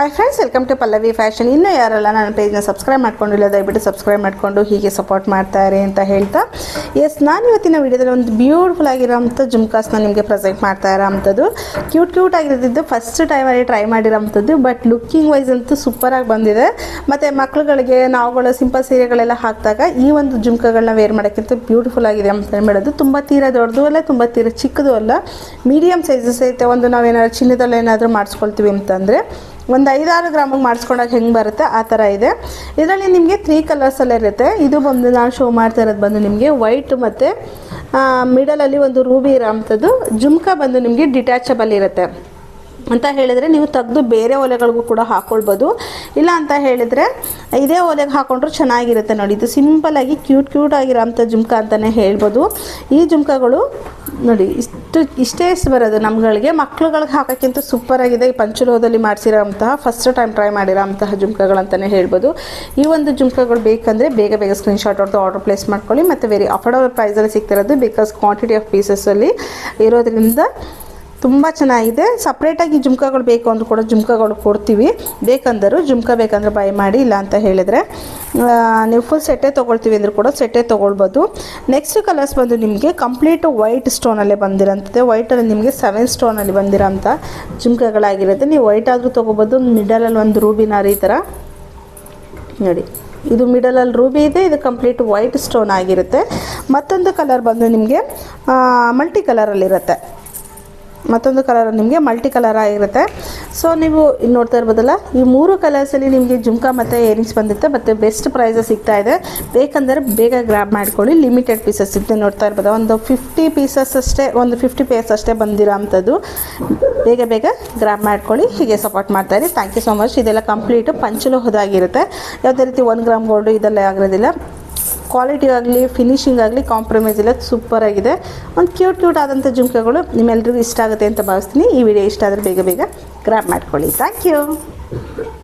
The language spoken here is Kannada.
Hi friends welcome to Pallavi fashion ಇನ್ನೂ ಯಾರಲ್ಲ ನನ್ನ ಪೇಜ್ನ ಸಬ್ಸ್ಕ್ರೈಬ್ ಮಾಡ್ಕೊಂಡಿಲ್ಲ, ದಯವಿಟ್ಟು ಸಬ್ಸ್ಕ್ರೈಬ್ ಮಾಡಿಕೊಂಡು ಹೀಗೆ ಸಪೋರ್ಟ್ ಮಾಡ್ತಾರೆ ಅಂತ ಹೇಳ್ತಾ. ಎಸ್ ನಾನು ಇವತ್ತಿನ ವಿಡಿಯೋದಲ್ಲಿ ಒಂದು ಬ್ಯೂಟಿಫುಲ್ ಆಗಿರೋಂಥ ಜುಮ್ಕಾಸ್ನ ನಿಮಗೆ ಪ್ರೆಸೆಂಟ್ ಮಾಡ್ತಾ ಇರೋಂಥದ್ದು ಕ್ಯೂಟ್ ಕ್ಯೂಟ್ ಆಗಿರೋದಿದ್ದು ಫಸ್ಟ್ ಟೈಮಲ್ಲಿ ಟ್ರೈ ಮಾಡಿರೋಂಥದ್ದು ಬಟ್ ಲುಕ್ಕಿಂಗ್ ವೈಸ್ ಅಂತೂ ಸೂಪರಾಗಿ ಬಂದಿದೆ. ಮತ್ತು ಮಕ್ಕಳುಗಳಿಗೆ ನಾವುಗಳು ಸಿಂಪಲ್ ಸೀರೆಗಳೆಲ್ಲ ಹಾಕಿದಾಗ ಈ ಒಂದು ಜುಮ್ಕಾಗಳನ್ನ ವೇರ್ ಮಾಡೋಕ್ಕಿಂತ ಬ್ಯೂಟಿಫುಲ್ ಆಗಿದೆ ಅಂತ ಹೇಳೋದು. ತುಂಬ ತೀರ ದೊಡ್ಡದು ಅಲ್ಲ, ತುಂಬ ತೀರ ಚಿಕ್ಕದು ಅಲ್ಲ. ಮೀಡಿಯಮ್ ಸೈಜಸ್ ಐತೆ ಒಂದು ನಾವೇನಾದ್ರು ಚಿನ್ನದಲ್ಲೇನಾದರೂ ಮಾಡಿಸ್ಕೊಳ್ತೀವಿ ಅಂತಂದರೆ ಒಂದು ಐದಾರು ಗ್ರಾಮಿಗೆ ಮಾಡಿಸ್ಕೊಂಡಾಗ ಹೆಂಗೆ ಬರುತ್ತೆ? ಆ ಥರ ಇದೆ. ಇದರಲ್ಲಿ ನಿಮಗೆ ತ್ರೀ ಕಲರ್ಸಲ್ಲಿ ಇರುತ್ತೆ. ಇದು ಬಂದು ನಾನು ಶೋ ಮಾಡ್ತಾ ಇರೋದು ಬಂದು ನಿಮಗೆ ವೈಟ್ ಮತ್ತು ಮಿಡಲಲ್ಲಿ ಒಂದು ರೂಬಿ ಇರೋ ಅಂಥದ್ದು ಜುಮ್ಕಾ ಬಂದು ನಿಮಗೆ ಡಿಟ್ಯಾಚಬಲ್ ಇರುತ್ತೆ. ಅಂತ ಹೇಳಿದರೆ ನೀವು ತೆಗೆದು ಬೇರೆ ಒಲೆಗಳಿಗೂ ಕೂಡ ಹಾಕ್ಕೊಳ್ಬೋದು ಇಲ್ಲ ಅಂತ ಹೇಳಿದರೆ ಇದೇ ಒಲೆಗೆ ಹಾಕೊಂಡ್ರು ಚೆನ್ನಾಗಿರುತ್ತೆ ನೋಡಿ. ಇದು ಸಿಂಪಲ್ಲಾಗಿ ಕ್ಯೂಟ್ ಕ್ಯೂಟ್ ಆಗಿರೋಂಥ ಜುಮ್ಕ ಅಂತಲೇ ಹೇಳ್ಬೋದು. ಈ ಜುಮ್ಕಗಳು ನೋಡಿ, ಇಷ್ಟು, ಇಷ್ಟೇ ಬರೋದು ನಮ್ಗಳಿಗೆ. ಮಕ್ಳುಗಳಿಗೆ ಹಾಕೋಕ್ಕಿಂತ ಸೂಪರಾಗಿದೆ ಈ ಪಂಚಲೋಹದಲ್ಲಿ ಮಾಡಿಸಿರೋಂತಹ ಫಸ್ಟ್ ಟೈಮ್ ಟ್ರೈ ಮಾಡಿರೋಂತಹ ಜುಮ್ಕಗಳಂತಲೇ ಹೇಳ್ಬೋದು. ಈ ಒಂದು ಜುಮ್ಕಗಳು ಬೇಕಂದರೆ ಬೇಗ ಬೇಗ ಸ್ಕ್ರೀನ್ಶಾಟ್ ಹೊಡೆದು ಆರ್ಡರ್ ಪ್ಲೇಸ್ ಮಾಡ್ಕೊಳ್ಳಿ. ಮತ್ತು ವೆರಿ ಅಫೋರ್ಡಬಲ್ ಪ್ರೈಸಲ್ಲಿ ಸಿಗ್ತಿರೋದು ಬಿಕಾಸ್ ಕ್ವಾಂಟಿಟಿ ಆಫ್ ಪೀಸಸ್ಸಲ್ಲಿ ಇರೋದ್ರಿಂದ ತುಂಬ ಚೆನ್ನಾಗಿದೆ. ಸಪ್ರೇಟಾಗಿ ಜುಮ್ಕಗಳು ಬೇಕು ಅಂದರೂ ಕೂಡ ಜುಮ್ಕಗಳು ಕೊಡ್ತೀವಿ. ಬೇಕಂದರೂ ಜುಮ್ಕ ಬೇಕಂದ್ರೆ ಬೈ ಮಾಡಿ ಇಲ್ಲ ಅಂತ ಹೇಳಿದರೆ ನೀವು ಫುಲ್ ಸೆಟ್ಟೇ ತೊಗೊಳ್ತೀವಿ ಅಂದರೂ ಕೂಡ ಸೆಟ್ಟೇ ತೊಗೊಳ್ಬೋದು. ನೆಕ್ಸ್ಟ್ ಕಲರ್ಸ್ ಬಂದು ನಿಮಗೆ ಕಂಪ್ಲೀಟ್ ವೈಟ್ ಸ್ಟೋನಲ್ಲೇ ಬಂದಿರೋಂಥದ್ದು ವೈಟಲ್ಲಿ ನಿಮಗೆ ಸೆವೆನ್ ಸ್ಟೋನಲ್ಲಿ ಬಂದಿರೋಂಥ ಜುಮ್ಕಗಳಾಗಿರುತ್ತೆ. ನೀವು ವೈಟ್ ಆದರೂ ತೊಗೋಬೋದು ಮಿಡಲಲ್ಲಿ ಒಂದು ರೂಬಿನಾರ್ ಈ ಥರ. ನೋಡಿ, ಇದು ಮಿಡಲಲ್ಲಿ ರೂಬಿ ಇದೆ, ಇದು ಕಂಪ್ಲೀಟ್ ವೈಟ್ ಸ್ಟೋನ್ ಆಗಿರುತ್ತೆ. ಮತ್ತೊಂದು ಕಲರ್ ಬಂದು ನಿಮಗೆ ಮಲ್ಟಿ ಕಲರಲ್ಲಿರುತ್ತೆ ಮತ್ತೊಂದು ಕಲರ್ ನಿಮಗೆ ಮಲ್ಟಿ ಕಲರ್ ಆಗಿರುತ್ತೆ. ಸೊ ನೀವು ಇಲ್ಲಿ ನೋಡ್ತಾ ಇರ್ಬೋದಲ್ಲ, ಈ ಮೂರು ಕಲರ್ಸಲ್ಲಿ ನಿಮಗೆ ಜುಮ್ಕಾ ಮತ್ತು ಏರಿಂಗ್ಸ್ ಬಂದಿರುತ್ತೆ, ಮತ್ತು ಬೆಸ್ಟ್ ಪ್ರೈಸಸ್ ಸಿಗ್ತಾ ಇದೆ. ಬೇಕಂದರೆ ಬೇಗ ಗ್ರ್ಯಾಬ್ ಮಾಡ್ಕೊಳ್ಳಿ ಲಿಮಿಟೆಡ್ ಪೀಸಸ್ ಇದೆ ನೋಡ್ತಾ ಇರ್ಬೋದು. ಒಂದು ಫಿಫ್ಟಿ ಪೀಸಸ್ ಅಷ್ಟೇ, ಒಂದು ಫಿಫ್ಟಿ ಪೀಸ್ ಅಷ್ಟೇ ಬಂದಿರೋ ಅಂಥದ್ದು. ಬೇಗ ಬೇಗ ಗ್ರ್ಯಾಬ್ ಮಾಡ್ಕೊಳ್ಳಿ, ಹೀಗೆ ಸಪೋರ್ಟ್ ಮಾಡ್ತಾಯಿರಿ ಥ್ಯಾಂಕ್ ಯು ಸೊ ಮಚ್ ಇದೆಲ್ಲ ಕಂಪ್ಲೀಟು ಪಂಚಲು ಹೋದಾಗಿರುತ್ತೆ ಯಾವುದೇ ರೀತಿ ಒಂದು ಗ್ರಾಮ್ ಗೋಲ್ಡು ಇದೆಲ್ಲ ಆಗಿರೋದಿಲ್ಲ. ಕ್ವಾಲಿಟಿ ಆಗಲಿ ಫಿನಿಶಿಂಗ್ ಆಗಲಿ ಕಾಂಪ್ರಮೈಸ್ ಇಲ್ಲ. ಸೂಪರ್ ಆಗಿದೆ. ಒಂದು ಕ್ಯೂಟ್ ಕ್ಯೂಟ್ ಆದಂಥ ಜುಮ್ಕಗಳು ನಿಮ್ಮೆಲ್ಲರಿಗೂ ಇಷ್ಟ ಆಗುತ್ತೆ ಅಂತ ಭಾವಿಸ್ತೀನಿ. ಈ ವಿಡಿಯೋ ಇಷ್ಟ ಆದರೆ ಬೇಗ ಬೇಗ ಗ್ರ್ಯಾಬ್ ಮಾಡ್ಕೊಳ್ಳಿ. Thank you